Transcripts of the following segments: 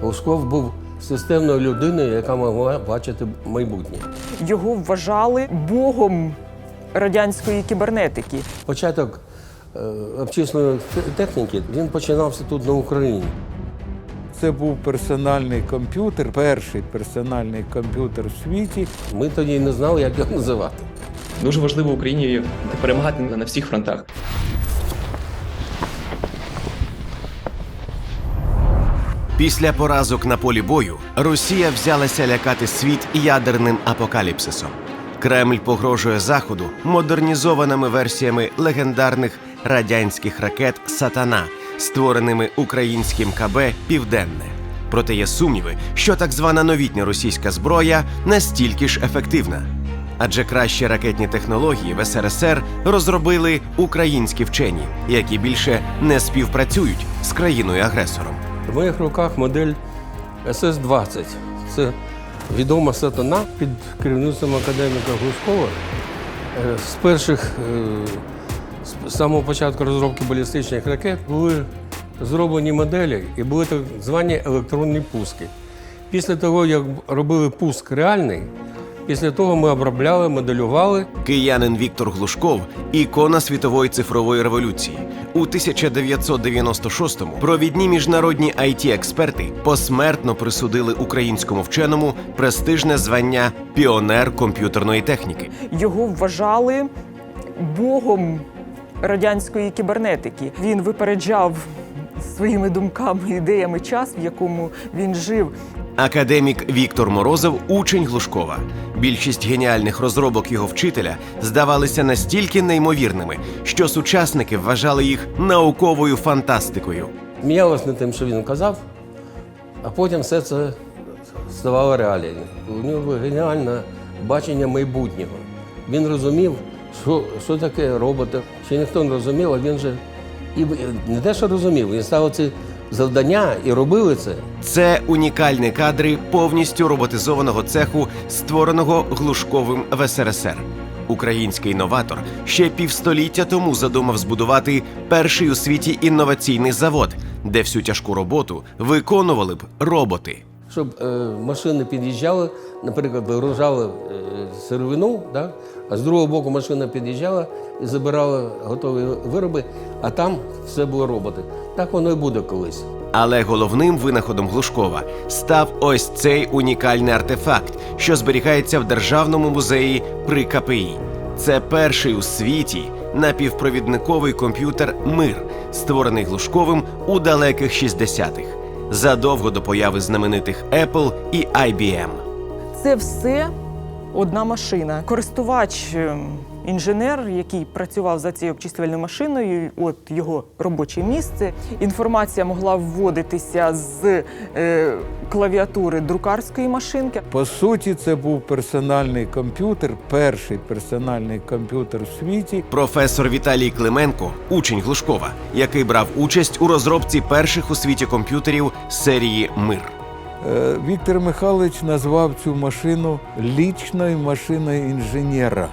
Глушков був системною людиною, яка могла бачити майбутнє. Його вважали богом радянської кібернетики. Початок е, обчисленої те- техніки він починався тут на Україні. Це був персональний комп'ютер, перший персональний комп'ютер в світі. Ми тоді не знали, як його називати. Дуже важливо Україні перемагати на всіх фронтах. Після поразок на полі бою Росія взялася лякати світ ядерним апокаліпсисом. Кремль погрожує заходу модернізованими версіями легендарних радянських ракет Сатана, створеними українським КБ Південне. Проте є сумніви, що так звана новітня російська зброя настільки ж ефективна. Адже кращі ракетні технології в СРСР розробили українські вчені, які більше не співпрацюють з країною-агресором. В моїх руках модель СС-20. Це відома сатана під керівництвом академіка Глушкова. Е, З перших е, з самого початку розробки балістичних ракет були зроблені моделі і були так звані електронні пуски. Після того, як робили пуск реальний, після того ми обробляли, моделювали Киянин Віктор Глушков ікона світової цифрової революції. У 1996-му провідні міжнародні it експерти посмертно присудили українському вченому престижне звання піонер комп'ютерної техніки. Його вважали богом радянської кібернетики. Він випереджав своїми думками, ідеями час, в якому він жив. Академік Віктор Морозов учень Глушкова. Більшість геніальних розробок його вчителя здавалися настільки неймовірними, що сучасники вважали їх науковою фантастикою. сміялись над тим, що він казав, а потім все це ставало реалією. У нього геніальне бачення майбутнього. Він розумів, що, що таке роботи. Ще ніхто не розумів, а він же і не те, що розумів, він ставив ці завдання і робили це. Це унікальні кадри повністю роботизованого цеху, створеного Глушковим в СРСР. Український новатор ще півстоліття тому задумав збудувати перший у світі інноваційний завод, де всю тяжку роботу виконували б роботи. Щоб е, машини під'їжджали, наприклад, вигружали е, сировину, да? а з другого боку машина під'їжджала і забирала готові вироби, а там все було роботи. Так воно і буде колись. Але головним винаходом Глушкова став ось цей унікальний артефакт, що зберігається в державному музеї при КПІ. Це перший у світі напівпровідниковий комп'ютер Мир, створений Глушковим у далеких 60-х, задовго до появи знаменитих Apple і IBM. Це все одна машина. Користувач, ем, інженер, який працював за цією обчислювальною машиною, от його робоче місце. Інформація могла вводитися з е, клавіатури друкарської машинки. По суті, це був персональний комп'ютер, перший персональний комп'ютер в світі. Професор Віталій Клименко, учень Глушкова, який брав участь у розробці перших у світі комп'ютерів серії Мир. Е, Віктор Михайлович назвав цю машину лічною машиною інженера.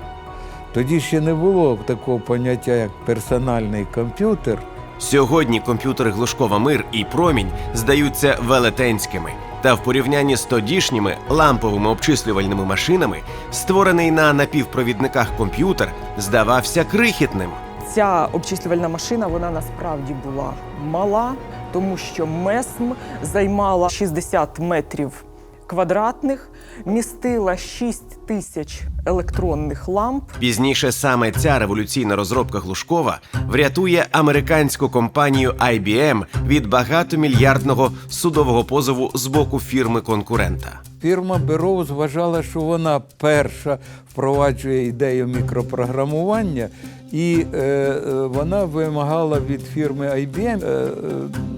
Тоді ще не було такого поняття, як персональний комп'ютер. Сьогодні комп'ютери Глушкова Мир і Промінь здаються велетенськими. Та в порівнянні з тодішніми ламповими обчислювальними машинами, створений на напівпровідниках комп'ютер здавався крихітним. Ця обчислювальна машина вона насправді була мала, тому що МЕСМ займала 60 метрів квадратних, містила 6 тисяч електронних ламп. Пізніше саме ця революційна розробка Глушкова врятує американську компанію IBM від багатомільярдного судового позову з боку фірми конкурента. Фірма Бероуз вважала, що вона перша впроваджує ідею мікропрограмування, і е, е, вона вимагала від фірми IBM е, е,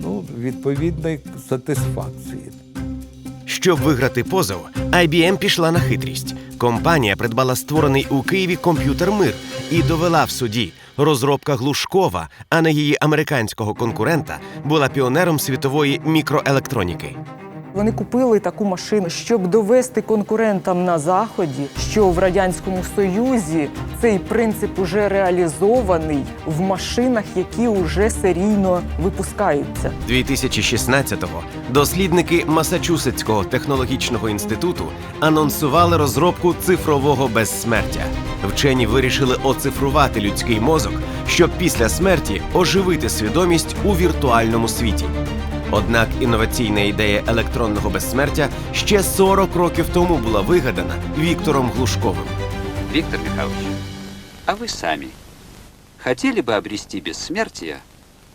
ну, відповідної сатисфакції. Щоб виграти позов, IBM пішла на хитрість. Компанія придбала створений у Києві комп'ютер Мир і довела в суді. Розробка Глушкова, а не її американського конкурента, була піонером світової мікроелектроніки. Вони купили таку машину, щоб довести конкурентам на заході, що в радянському союзі цей принцип уже реалізований в машинах, які вже серійно випускаються. 2016-го дослідники Масачусетського технологічного інституту анонсували розробку цифрового безсмертя. Вчені вирішили оцифрувати людський мозок, щоб після смерті оживити свідомість у віртуальному світі. Однак інноваційна ідея електронного безсмертя ще 40 років тому була вигадана Віктором Глушковим. Виктор Михайлович, а вы сами хотели бы обрести бессмертие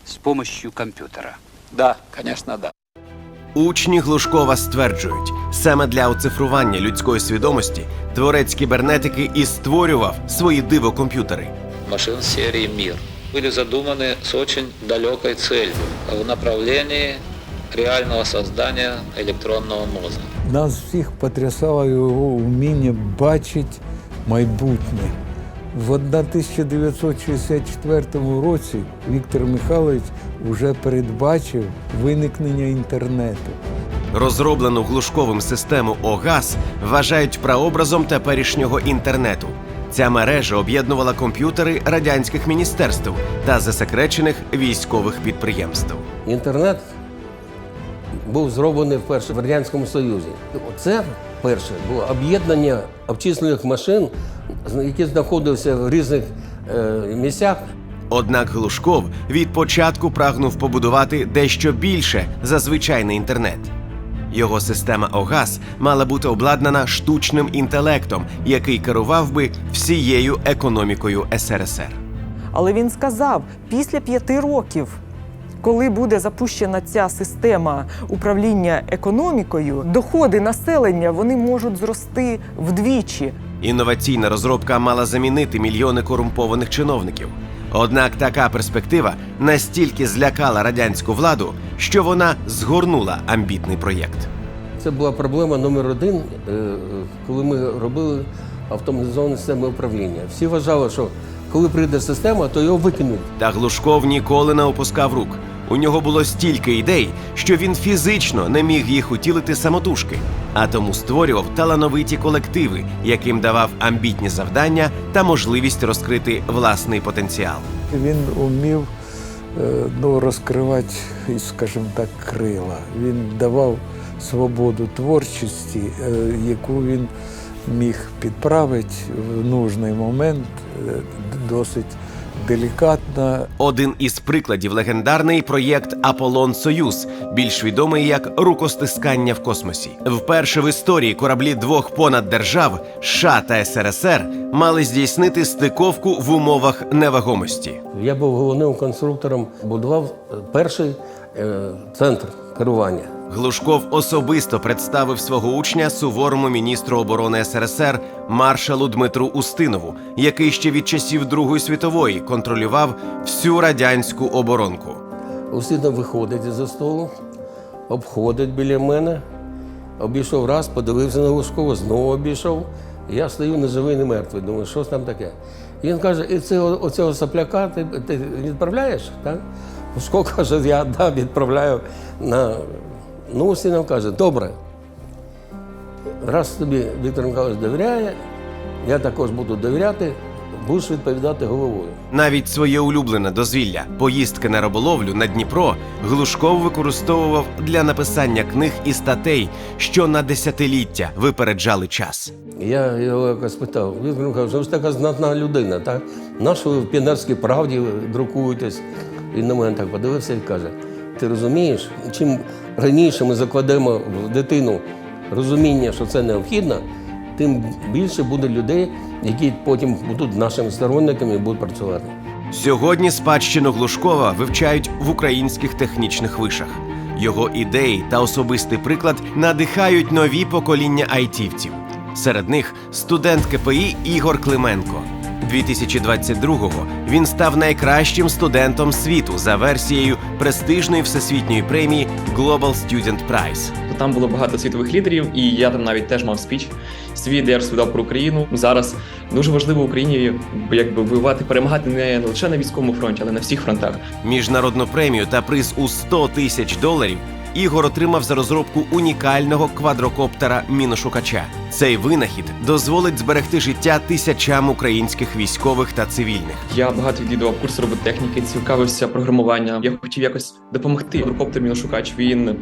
с помощью компьютера? Да, конечно, да. Учні Глушкова стверджують, саме для оцифрування людської свідомості творець кібернетики і створював свої дивокомп'ютери. Машин серии «Мир» были задуманы с очень далекой целью в направлении реального создания электронного мозга. Нас всіх потрясало його вміння бачити майбутнє. В 1964 році Віктор Михайлович вже передбачив виникнення інтернету. Розроблену Глушковим систему ОГАЗ вважають прообразом теперішнього інтернету. Ця мережа об'єднувала комп'ютери радянських міністерств та засекречених військових підприємств. Інтернет був зроблений вперше в Радянському Союзі. Це перше було об'єднання обчислених машин, які знаходилися в різних е, місцях. Однак Глушков від початку прагнув побудувати дещо більше за звичайний інтернет. Його система ОГАЗ мала бути обладнана штучним інтелектом, який керував би всією економікою СРСР. Але він сказав, після п'яти років, коли буде запущена ця система управління економікою, доходи населення вони можуть зрости вдвічі. Інноваційна розробка мала замінити мільйони корумпованих чиновників. Однак така перспектива настільки злякала радянську владу, що вона згорнула амбітний проєкт. Це була проблема номер один, е, коли ми робили автоматизовані системи управління. Всі вважали, що коли прийде система, то його викинуть. Та Глушков ніколи не опускав рук. У нього було стільки ідей, що він фізично не міг їх утілити самотужки, а тому створював талановиті колективи, яким давав амбітні завдання та можливість розкрити власний потенціал. Він умів е, ну, розкривати, скажімо так, крила. Він давав свободу творчості, е, яку він міг підправити в нужний момент е, досить делікатно. Один із прикладів легендарний проєкт Аполлон Союз, більш відомий як рукостискання в космосі. Вперше в історії кораблі двох понад держав США та СРСР мали здійснити стиковку в умовах невагомості. Я був головним конструктором, будував е, перший е, центр керування. Глушков особисто представив свого учня суворому міністру оборони СРСР маршалу Дмитру Устинову, який ще від часів Другої світової контролював всю радянську оборонку. Усідно виходить із-за столу, обходить біля мене, обійшов раз, подивився на Глушкова, знову обійшов. Я стою не живий, не мертвий. Думаю, що ж там таке? Він каже: і цього, оцього сопляка ти, ти відправляєш? Так? Глушков каже, я да, відправляю на. Ну, Устинов каже, добре. Раз тобі Віктор Михайлович довіряє, я також буду довіряти, будеш відповідати головою. Навіть своє улюблене дозвілля поїздки на риболовлю на Дніпро Глушков використовував для написання книг і статей, що на десятиліття випереджали час. Я його якось питав, Віктор Михайлович, ви ж така знатна людина, так? На що в Пінерській правді друкуєтесь? Він на мене так подивився і каже: ти розумієш, чим раніше ми закладемо в дитину розуміння, що це необхідно, тим більше буде людей, які потім будуть нашими сторонниками і будуть працювати. Сьогодні спадщину Глушкова вивчають в українських технічних вишах. Його ідеї та особистий приклад надихають нові покоління айтівців. Серед них студент КПІ Ігор Клименко. 2022-го він став найкращим студентом світу за версією престижної всесвітньої премії Global Student Prize. Там було багато світових лідерів, і я там навіть теж мав спіч свій, де я розповідав про Україну. Зараз дуже важливо Україні якби воювати, перемагати не лише на військовому фронті, але на всіх фронтах. Міжнародну премію та приз у 100 тисяч доларів Ігор отримав за розробку унікального квадрокоптера міношукача. Цей винахід дозволить зберегти життя тисячам українських військових та цивільних. Я багато відвідував курс роботехніки, цікавився програмуванням. Я хотів якось допомогти. Грокоптер міношукач він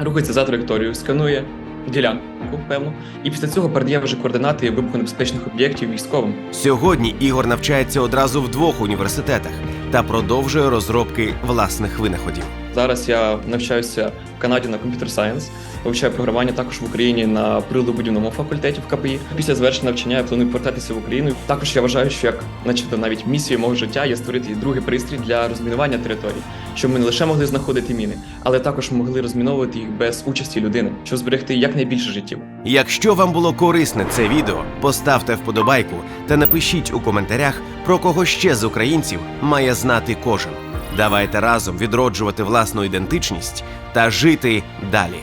рухається за траєкторією, сканує ділянку, певно, і після цього передає вже координати вибухонебезпечних об'єктів військовим. Сьогодні Ігор навчається одразу в двох університетах та продовжує розробки власних винаходів. Зараз я навчаюся в Канаді на Computer Science, вивчаю програмування також в Україні на приладобудівному факультеті в КПІ. Після завершення навчання я планую повертатися в Україну. Також я вважаю, що як начебто навіть місією мого життя є створити другий пристрій для розмінування територій, щоб ми не лише могли знаходити міни, але також могли розміновувати їх без участі людини, щоб зберегти якнайбільше життів. Якщо вам було корисне це відео, поставте вподобайку та напишіть у коментарях, про кого ще з українців має знати кожен. Давайте разом відроджувати власну ідентичність та жити далі.